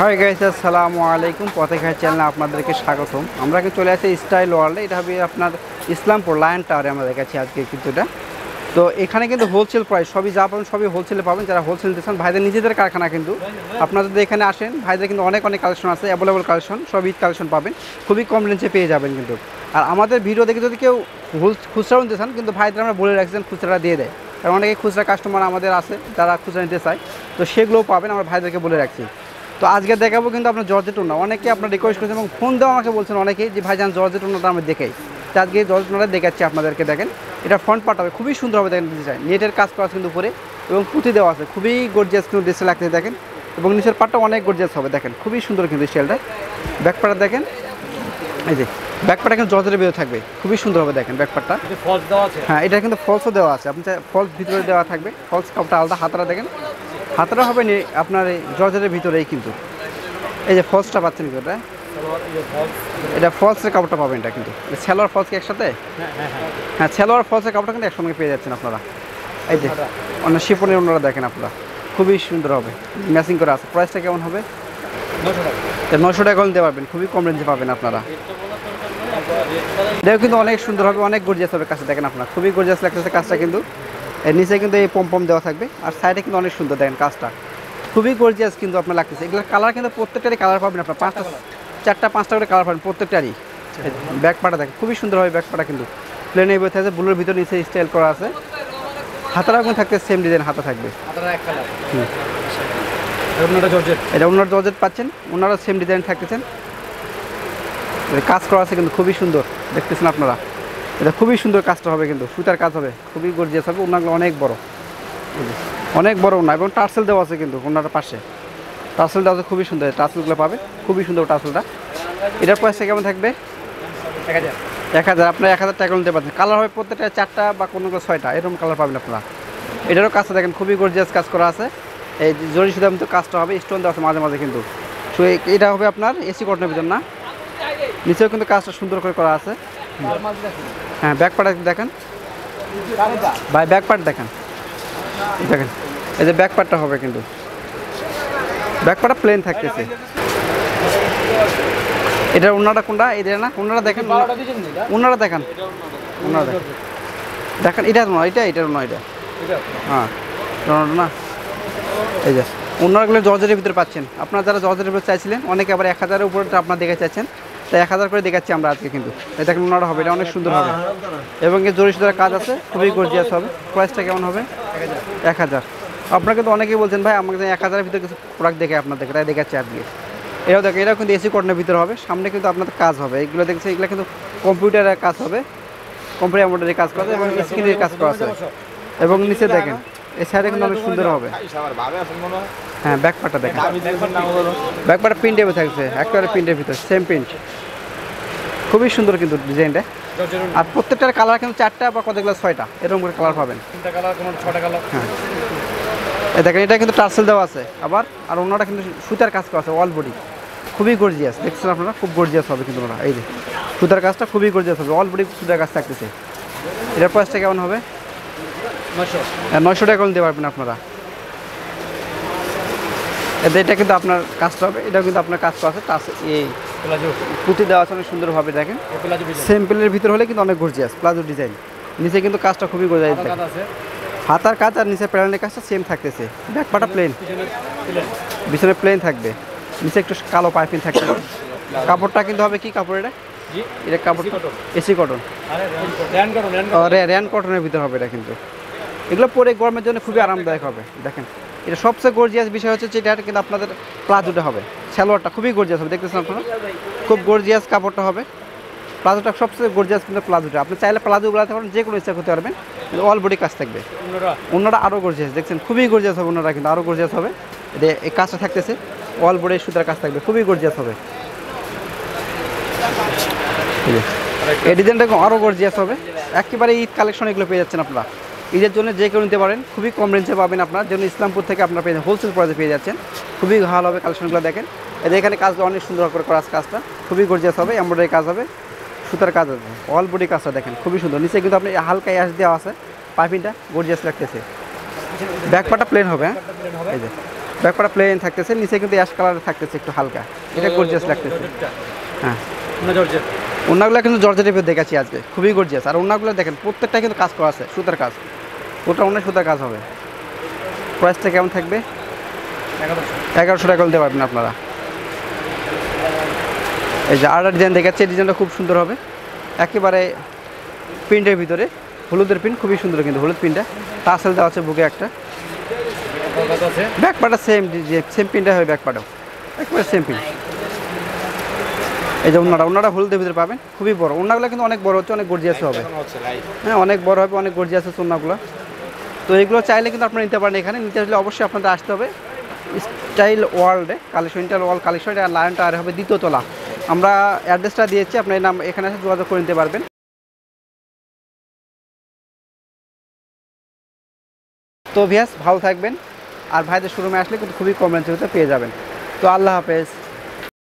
Hi guys আসসালামু আলাইকুম। পথেখায় চ্যানেলে আপনাদেরকে স্বাগতম। আমরা কিন্তু চলে আসি স্টাইল ওয়ার্ল্ডে এটা হবে আপনার ইসলামপুর লায়ন টাওয়ারে আমাদের কাছে আজকে কিন্তু এটা। তো এখানে কিন্তু হোলসেল প্রাইস সবই যা পাবেন সবই হোলসেলে পাবেন। যারা হোলসেল দিচ্ছেন ভাইদের নিজেদের কারখানা কিন্তু। আপনারা যদি এখানে আসেন, ভাইদের কিন্তু অনেক অনেক কালেকশন আছে। অ্যাভেলেবল কালেকশন সব ঈদ কালেকশন পাবেন। খুবই কম রেঞ্জে পেয়ে যাবেন কিন্তু। আর আমাদের ভিডিও দেখে যদি কেউ খুচরাও নিতে চান, কিন্তু ভাইদের আমরা বলে রাখছেন খুচরা দিয়ে দেয়। কারণ অনেকে খুচরা কাস্টমার আমাদের আছে, যারা খুচরা নিতে চায়। তো সেগুলোও পাবেন, আমরা ভাইদেরকে বলে রাখছি। তো আজকে দেখাবো কিন্তু আপনার জর্জেট উন্না অনেকে আপনার রিকোয়েস্ট করেছেন এবং ফোন দেওয়া আমাকে বলছেন অনেকেই যে ভাইজান জর্জেট উন্নাটা আমি দেখাই। তো আজকে জর্জেট উন্নাটা দেখাচ্ছি আপনাদেরকে দেখেন। এটা ফ্রন্ট পার্ট হবে খুবই সুন্দর হবে দেখেন ডিজাইন নেটের কাজ করা কিন্তু উপরে এবং পুঁতি দেওয়া আছে। খুবই গর্জিয়াস কিন্তু ডিসে লাগতে দেখেন। এবং নিচের পার্টটা অনেক গর্জিয়াস হবে দেখেন। খুবই সুন্দর কিন্তু স্টাইলটা ব্যাক পার্টটা দেখেন। এই যে ব্যাক পার্টটা কিন্তু জর্জেটের ভিতরে থাকবে। খুবই সুন্দর হবে দেখেন ব্যাক পার্টটা ফলস দেওয়া আছে? হ্যাঁ এটা কিন্তু ফলসও দেওয়া আছে। আপনি ফলস ভিতরে দেওয়া থাকবে। ফলস কাপটা আলাদা হাতারা দেখেন। হাতারা হবে নি আপনার এই জর্জেটের ভিতরেই কিন্তু। এই যে ফলসটা পাচ্ছেন কিন্তু এটা এটা ফলসের কাপড়টা পাবেন এটা কিন্তু। সেলোয়ার ফলস কি একসাথে? হ্যাঁ সেলোয়ার ফলসের কাপড়টা কিন্তু একসঙ্গে পেয়ে যাচ্ছেন আপনারা। এই যে অন্য শিপনের ওনারা দেখেন আপনারা। খুবই সুন্দর হবে। ম্যাচিং করে আছে। প্রাইসটা কেমন হবে? নশো টাকা। নিতে পারবেন খুবই কম রেঞ্জে পাবেন আপনারা। এটাও কিন্তু অনেক সুন্দর হবে অনেক গর্জিয়াস হবে কাজটা। দেখেন আপনারা খুবই গর্জিয়াস লাগতেছে কাজটা কিন্তু। এর নিচে কিন্তু এই পম্পম দেওয়া থাকবে। আর সাইডে কিন্তু অনেক সুন্দর দেখেন কাজটা। খুবই গর্জিয়াস কিন্তু আপনার লাগতেছে। এগুলোর কালার কিন্তু প্রত্যেকটারই কালার পাবেন আপনার। পাঁচটা চারটা পাঁচটা করে কালার পাবেন প্রত্যেকটারই। ব্যাক পাটা দেখেন খুবই সুন্দর হবে ব্যাক পাটা কিন্তু। প্লেনে বই থাকছে ব্লুর ভিতরে নিচে স্টাইল করা আছে। হাতারা কিন্তু থাকতে সেম ডিজাইন হাতা থাকবে। এটা ওনার জর্জেট। পাচ্ছেন। ওনারও সেম ডিজাইন থাকতেছেন। কাজ করা আছে কিন্তু খুবই সুন্দর। দেখতেছেন আপনারা। এটা খুবই সুন্দর কাজটা হবে কিন্তু সুতার কাজ হবে খুবই গর্জিয়াস হবে ওনাগুলো অনেক বড়। অনেক বড় ওনা এবং টার্সেল দেওয়া আছে কিন্তু ওনার পাশে। টার্সেল দেওয়া আছে খুবই সুন্দর টার্সেলগুলো পাবে খুবই সুন্দর টার্সেলটা। এটার পয়সা কেমন থাকবে? এক হাজার। আপনার এক হাজার টাকা নিতে পারছেন কালার হবে প্রত্যেকটা চারটা বা কোনো কোনো ছয়টা এরকম কালার পাবেন আপনারা। এটারও কাজটা দেখেন খুবই গর্জিয়াস কাজ করা আছে। এই জরি সুদাম তো কাজটা হবে স্টোন দেওয়া আছে মাঝে মাঝে কিন্তু। তো এটা হবে আপনার এসি কটনের ভিতর না? নিচেও কিন্তু কাজটা সুন্দর করে করা আছে। হ্যাঁ ব্যাক পার্ট দেখেন। ভাই ব্যাক পার্ট দেখেন। দেখেন এই যে ব্যাক পার্টটা হবে কিন্তু। ব্যাক পার্টটা প্লেন থাকতেছে। এটা ওনারা কোনটা? এটা না ওনারা দেখেন। ওনারা দেখান। ওনারা দেখেন। দেখেন এটা নয় এটা এটার নয় এটা। হ্যাঁ না। এই যে অন্যগুলো জর্জের ভিতরে পাচ্ছেন। আপনারা যারা জর্জের ভিতরে চাইছিলেন অনেকে আবার এক হাজারের উপরে আপনার দেখে চাইছেন। তাই এক হাজার করে দেখাচ্ছি আমরা আজকে কিন্তু। এই দেখেন ওনারা হবে, এটা অনেক সুন্দর হবে। এবং এর জরি সুতার কাজ আছে, খুবই গর্জিয়াস হবে। প্রাইসটা কেমন হবে? এক হাজার। আপনারা কিন্তু অনেকেই বলছেন, ভাই, আমাকে এক হাজারের ভিতরে কিছু প্রোডাক্ট দেখে আপনাদেরকে, তাই দেখাচ্ছি আজকে। এটাও দেখেন এটাও কিন্তু এসি কটনের ভিতরে হবে, সামনে কিন্তু আপনাদের কাজ হবে। এগুলো দেখছি এগুলো কিন্তু কম্পিউটারের কাজ হবে কম্পিউটার এমব্রয়ডারি কাজ করা এবং স্ক্রিনের কাজ করা এবং নিচে দেখেন এই সাইডে কিন্তু অনেক সুন্দর হবে। হ্যাঁ। ব্যাক পার্টটা দেখেন। ব্যাক পার্টটা প্রিন্টের থাকছে একেবারে প্রিন্টের ভিতরে সেম প্রিন্ট খুবই সুন্দর কিন্তু ডিজাইনটা আর প্রত্যেকটার কালার কিন্তু চারটা বা কতগুলো ছয়টা এরকম করে কালার পাবেন। তিনটা কালার কোনো ছটা কালার হ্যাঁ। দেখেন এটা কিন্তু টার্সেল দেওয়া আছে। আবার আর অন্যটা কিন্তু সুতার কাজ করা আছে অল বডি খুবই গর্জিয়াস দেখছেন আপনারা? খুব গর্জিয়াস হবে কিন্তু ওরা এই যে। সুতার কাজটা খুবই গর্জিয়াস হবে অল বডি সুতার কাজ থাকতেছে। এটার প্রাইসটা কেমন হবে? নয়শো। টাকা নিতে পারবেন আপনারা। এটা কিন্তু আপনার কাজটা হবে এটাও কিন্তু আপনার কাজ করা আছে টাচ এই পুঁতি দেওয়া আছে অনেক সুন্দরভাবে দেখেন। সিম্পলের ভিতর হলে কিন্তু অনেক গর্জিয়াস প্লাজো ডিজাইন। নিচে কিন্তু কাজটা খুবই গর্জিয়াস হাতার কাজ আর নিচে প্যানেলের কাজটা সেম থাকতেছে। ব্যাক পাটা প্লেন পিছনে প্লেন থাকবে। নিচে একটু কালো পাইপিং থাকবে। কাপড়টা কিন্তু হবে কি কাপড় এটা? এটা কাপড় এসি কটন। র্যান কটনের ভিতর হবে এটা কিন্তু। এগুলো পরে গরমের জন্য খুবই আরামদায়ক হবে দেখেন। এটা সবচেয়ে গর্জিয়াস বিষয় হচ্ছে যে এটা কিন্তু আপনাদের প্লাজোটা হবে সালোয়ারটা খুবই গর্জিয়াস হবে দেখতেছেন আপনারা? খুব গর্জিয়াস কাপড়টা হবে। প্লাজোটা সবচেয়ে গর্জিয়াস কিন্তু প্লাজোটা। আপনি চাইলে প্লাজো গুলাতে পারেন যে কোনো ইচ্ছা করতে পারবেন অল বডি কাজ থাকবে। অন্যরা? আরও গর্জিয়াস দেখছেন? খুবই গর্জিয়াস হবে অন্যরা কিন্তু আরও গর্জিয়াস হবে। এই কাজটা থাকতেছে অল বডি সুতার কাজ থাকবে খুবই গর্জিয়াস হবে। এই ডিজাইনটা আরও গর্জিয়াস হবে। একেবারে ঈদ কালেকশন এগুলো পেয়ে যাচ্ছেন আপনারা। ঈদের জন্য যে কেউ নিতে পারেন, খুবই কম রেঞ্জে পাবেন আপনার। যেমন ইসলামপুর থেকে আপনার পেয়ে হোলসেল প্রাইসে পেয়ে যাচ্ছেন। খুবই ভালো হবে কালেকশনগুলো দেখেন। এদের এখানে কাজটা অনেক সুন্দর করে করা কাজটা। খুবই গর্জিয়াস হবে এমব্রয়ডারি কাজ হবে, সুতার কাজ আছে অল বডি কাজটা দেখেন, খুবই সুন্দর। নিচে কিন্তু আপনি হালকা অ্যাশ দেওয়া আছে, পাইপিংটা গর্জিয়াস লাগতেছে। ব্যাক পাটা প্লেন হবে হ্যাঁ? এই যে ব্যাকপাটা প্লেন থাকতেছে, নিচে কিন্তু অ্যাশ কালারে থাকতেছে একটু হালকা। এটা গর্জিয়াস লাগতেছে। হ্যাঁ। ওনাগুলো কিন্তু জর্জেট টাইপের দেখাচ্ছি আজকে। খুবই গর্জিয়াস আর ওনাগুলো দেখেন, প্রত্যেকটা কিন্তু কাজ করা আছে, সুতার কাজ। ওটা অনেক সুতা কাজ হবে। প্রাইসটা কেমন থাকবে? এগারোশো টাকা দিতে পারবেন আপনারা। এই যে আর ডিজাইন দেখাচ্ছে ডিজাইনটা খুব সুন্দর হবে। একেবারে প্রিন্টের ভিতরে। হলুদের প্রিন্ট খুবই সুন্দর কিন্তু হলুদ প্রিন্টটা টাসেল দেওয়া আছে বুকে একটা। কত আছে ব্যাক পাটা সেম সেম প্রিন্টটা হবে ব্যাক পাটাও একেবারে সেম প্রিন্ট এই যে ওনারা ওনারা হলুদের ভিতরে পাবেন। খুবই বড়। ওনাগুলো কিন্তু অনেক বড় হচ্ছে, অনেক গর্জিয়াস হবে। হচ্ছে হ্যাঁ অনেক বড় হবে, অনেক গর্জিয়াস আছে ওনাগুলো তো এগুলো চাইলে কিন্তু আপনারা নিতে পারেন এখানে। নিতে হলে অবশ্যই আপনাদের আসতে হবে। স্টাইল ওয়ার্ল্ডে, কালেকশন স্টাইল ওয়ার্ল্ড কালেকশন আর লায়নটা আর হবে দ্বিতীয় তলা। আমরা অ্যাড্রেসটা দিয়েছি আপনার নাম এখানে এসে যোগাযোগ করে নিতে পারবেন। তো ভিয়াস ভালো থাকবেন। আর ভাইদের শোরুমে আসলে কিন্তু খুবই কম রেঞ্জের পেয়ে যাবেন। তো আল্লাহ হাফেজ।